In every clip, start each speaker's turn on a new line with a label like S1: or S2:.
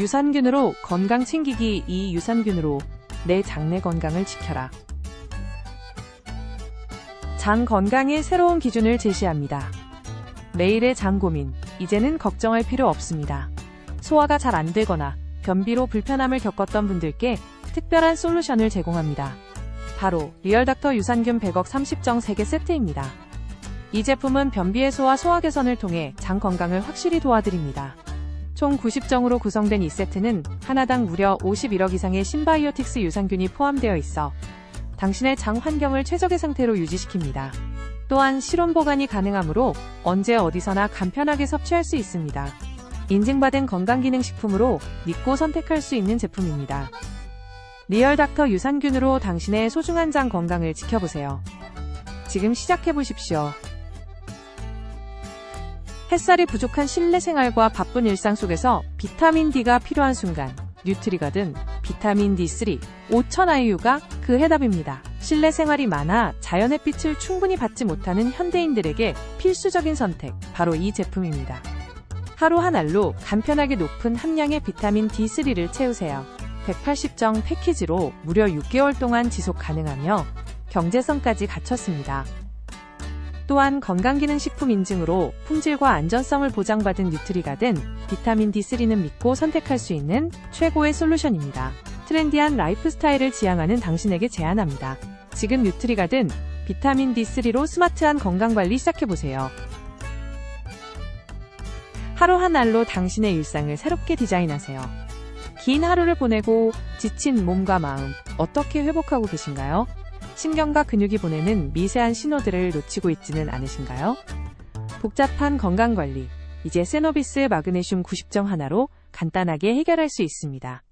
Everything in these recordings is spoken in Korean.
S1: 유산균으로 건강 챙기기 이 유산균으로 내 장내 건강을 지켜라. 장 건강의 새로운 기준을 제시합니다. 매일의 장 고민, 이제는 걱정할 필요 없습니다. 소화가 잘 안 되거나 변비로 불편함을 겪었던 분들께 특별한 솔루션을 제공합니다. 바로 리얼닥터 유산균 100억 30정 3개 세트입니다. 이 제품은 변비 해소와 소화 개선을 통해 장 건강을 확실히 도와드립니다. 총 90정으로 구성된 이 세트는 하나당 무려 51억 이상의 신바이오틱스 유산균이 포함되어 있어 당신의 장 환경을 최적의 상태로 유지시킵니다. 또한 실온 보관이 가능하므로 언제 어디서나 간편하게 섭취할 수 있습니다. 인증받은 건강기능식품으로 믿고 선택할 수 있는 제품입니다. 리얼닥터 유산균으로 당신의 소중한 장 건강을 지켜보세요. 지금 시작해보십시오. 햇살이 부족한 실내 생활과 바쁜 일상 속에서 비타민 D가 필요한 순간, 뉴트리가든 비타민 D3, 5000IU가 그 해답입니다. 실내 생활이 많아 자연의 빛을 충분히 받지 못하는 현대인들에게 필수적인 선택, 바로 이 제품입니다. 하루 한 알로 간편하게 높은 함량의 비타민 D3를 채우세요. 180정 패키지로 무려 6개월 동안 지속 가능하며 경제성까지 갖췄습니다. 또한 건강기능식품 인증으로 품질과 안전성을 보장받은 뉴트리가 든 비타민 D3는 믿고 선택할 수 있는 최고의 솔루션입니다. 트렌디한 라이프 스타일을 지향하는 당신에게 제안합니다. 지금 뉴트리가 든 비타민 D3로 스마트한 건강관리 시작해보세요. 하루 한 알로 당신의 일상을 새롭게 디자인하세요. 긴 하루를 보내고 지친 몸과 마음 어떻게 회복하고 계신가요? 신경과 근육이 보내는 미세한 신호들을 놓치고 있지는 않으신가요? 복잡한 건강관리, 이제 세노비스 마그네슘 90정 하나로 간단하게 해결할 수 있습니다.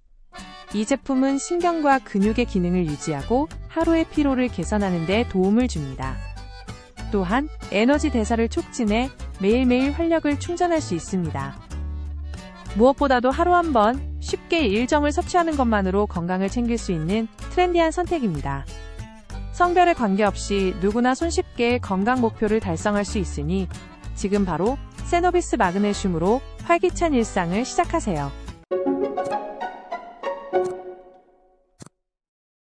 S1: 이 제품은 신경과 근육의 기능을 유지하고 하루의 피로를 개선하는 데 도움을 줍니다. 또한 에너지 대사를 촉진해 매일매일 활력을 충전할 수 있습니다. 무엇보다도 하루 한 번 쉽게 일정을 섭취하는 것만으로 건강을 챙길 수 있는 트렌디한 선택입니다. 성별에 관계없이 누구나 손쉽게 건강 목표를 달성할 수 있으니 지금 바로 세노비스 마그네슘으로 활기찬 일상을 시작하세요.